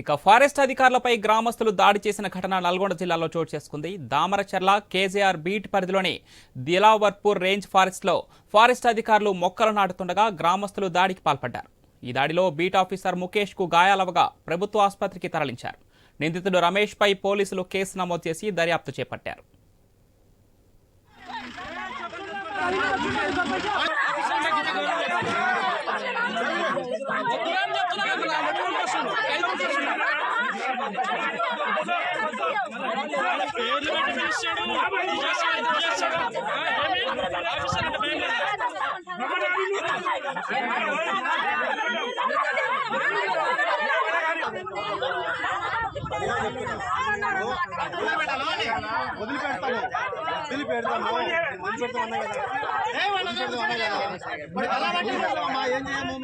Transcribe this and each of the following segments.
ఇక ఫారెస్ట్ అధికారులపై గ్రామస్తులు దాడి చేసిన ఘటన నల్గొండ జిల్లాలో చోటు చేసుకుంది. దామరచర్ల కేజీఆర్ బీట్ పరిధిలోని దిలావర్పూర్ రేంజ్ ఫారెస్ట్లో ఫారెస్ట్ అధికారులు మొక్కలు నాటుతుండగా గ్రామస్తులు దాడికి పాల్పడ్డారు. ఈ దాడిలో బీట్ ఆఫీసర్ ముఖేష్కు గాయాలవగా ప్రభుత్వ ఆసుపత్రికి తరలించారు. నిందితుడు రమేష్పై పోలీసులు కేసు నమోదు చేసి దర్యాప్తు చేపట్టారు. పేర్లు పెట్టి పిలిచాడు ఆఫీసర్ అంటే భయం లేదా వదిలిపెడతాము వదిలిపెడతాము వదిలిపెడతాం అన్నా కదా ఏం చేయము?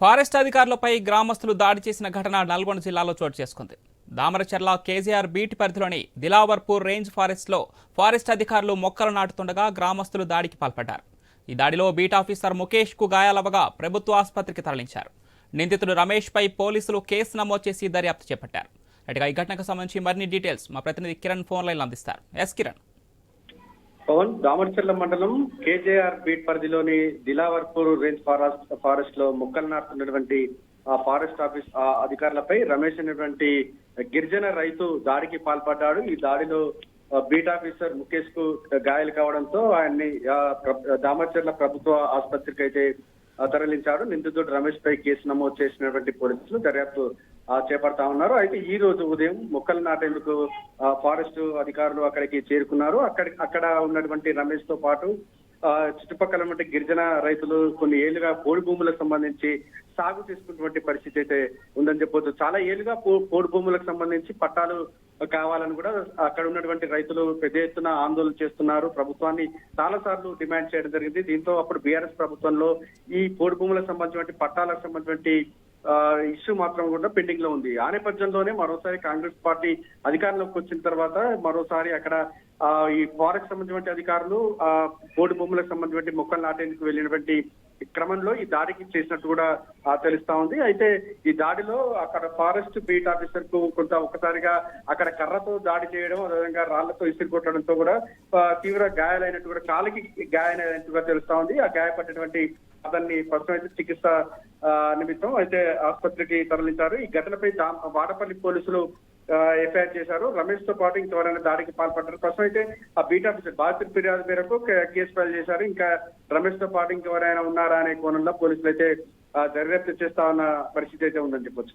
ఫారెస్ట్ అధికారులపై గ్రామస్తులు దాడి చేసిన ఘటన నల్గొండ జిల్లాలో చోటు చేసుకుంది. దామరచర్ల కేజీఆర్ బీట్ పరిధిలోని దిలావర్పూర్ రేంజ్ ఫారెస్ట్లో ఫారెస్ట్ అధికారులు మొక్కలు నాటుతుండగా గ్రామస్తులు దాడికి పాల్పడ్డారు. ఈ దాడిలో బీట్ ఆఫీసర్ ముఖేష్కు గాయాలవగా ప్రభుత్వ ఆసుపత్రికి తరలించారు. నిందితుడు రమేష్ పై పోలీసులు కేసు నమోదు చేసి దర్యాప్తు చేపట్టారు. అటుగా ఈ ఘటనకు సంబంధించి మరిన్ని డీటెయిల్స్ మా ప్రతినిధి కిరణ్ ఫోన్ లైన్లో అందిస్తారు. S Kiran. Pavan Damarcherla mandal KJR beat పరిధిలోని దిలావర్పూర్ రేంజ్ ఫారెస్ట్ ఫారెస్ట్లో మొక్కలు నాటుతున్నటువంటి ఆ ఫారెస్ట్ ఆఫీస్ ఆ అధికారులపై రమేష్ అనేటువంటి గిరిజన రైతు దాడికి పాల్పడ్డాడు. ఈ దాడిలో బీట్ ఆఫీసర్ ముఖేష్కు గాయాలు కావడంతో ఆయన్ని దామర్చెర్ల దామర్చర్ల ప్రభుత్వ ఆసుపత్రికి అయితే తరలించాడు. నిందితుడు రమేష్ పై కేసు నమోదు చేసినటువంటి పోలీసులు దర్యాప్తు చేపడతా ఉన్నారు. అయితే ఈ రోజు ఉదయం మొక్కలు నాటేందుకు ఫారెస్ట్ అధికారులు అక్కడికి చేరుకున్నారు. అక్కడ అక్కడ ఉన్నటువంటి రమేష్తో పాటు ఆ, చుట్టుపక్కల ఉన్నటువంటి గిరిజన రైతులు కొన్ని ఏళ్ళుగా పోడు భూములకు సంబంధించి సాగు చేసుకున్నటువంటి పరిస్థితి అయితే ఉందని చెప్పొచ్చు. చాలా ఏళ్ళుగా పోడు భూములకు సంబంధించి పట్టాలు కావాలని కూడా అక్కడ ఉన్నటువంటి రైతులు పెద్ద ఎత్తున ఆందోళన చేస్తున్నారు. ప్రభుత్వాన్ని చాలా సార్లు డిమాండ్ చేయడం జరిగింది. దీంతో అప్పుడు బీఆర్ఎస్ ప్రభుత్వంలో ఈ పోడు భూములకు సంబంధించినటువంటి పట్టాలకు సంబంధించినటువంటి ఇష్యూ మాత్రం కూడా పెండింగ్లో ఉంది. ఆ నేపథ్యంలోనే మరోసారి కాంగ్రెస్ పార్టీ అధికారంలోకి వచ్చిన తర్వాత మరోసారి అక్కడ ఆ, ఈ ఫారెస్ట్ సంబంధించిన అధికారులు ఆ బోర్డు భూములకు సంబంధించిన మొక్కలు నాటేందుకు వెళ్ళినటువంటి క్రమంలో ఈ దాడికి చేసినట్టు కూడా తెలుస్తా ఉంది. అయితే ఈ దాడిలో అక్కడ ఫారెస్ట్ బీట్ ఆఫీసర్కు కొంత ఒకసారిగా అక్కడ కర్రతో దాడి చేయడం అదేవిధంగా రాళ్ళతో ఇసురు కొట్టడంతో కూడా తీవ్ర గాయాలైనట్టు కూడా కాలికి గాయాలైనట్టుగా తెలుస్తా ఉంది. ఆ గాయపడినటువంటి అతన్ని ప్రస్తుతం అయితే చికిత్స నిమిత్తం అయితే ఆసుపత్రికి తరలించారు. ఈ ఘటనపై వాడపల్లి పోలీసులు ఎఫ్ఐఆర్ చేశారు. రమేష్తో పాటు ఇంకెవరైనా దాడికి పాల్పడ్డారు. ప్రస్తుతం అయితే ఆ బీట్ ఆఫీసర్ బాధితుడి ఫిర్యాదు మేరకు కేసు ఫైల్ చేశారు. ఇంకా రమేష్తో పాటు ఇంకెవరైనా ఉన్నారా అనే కోణంలో పోలీసులు అయితే దర్యాప్తు చేస్తా ఉన్న పరిస్థితి అయితే ఉందని చెప్పొచ్చు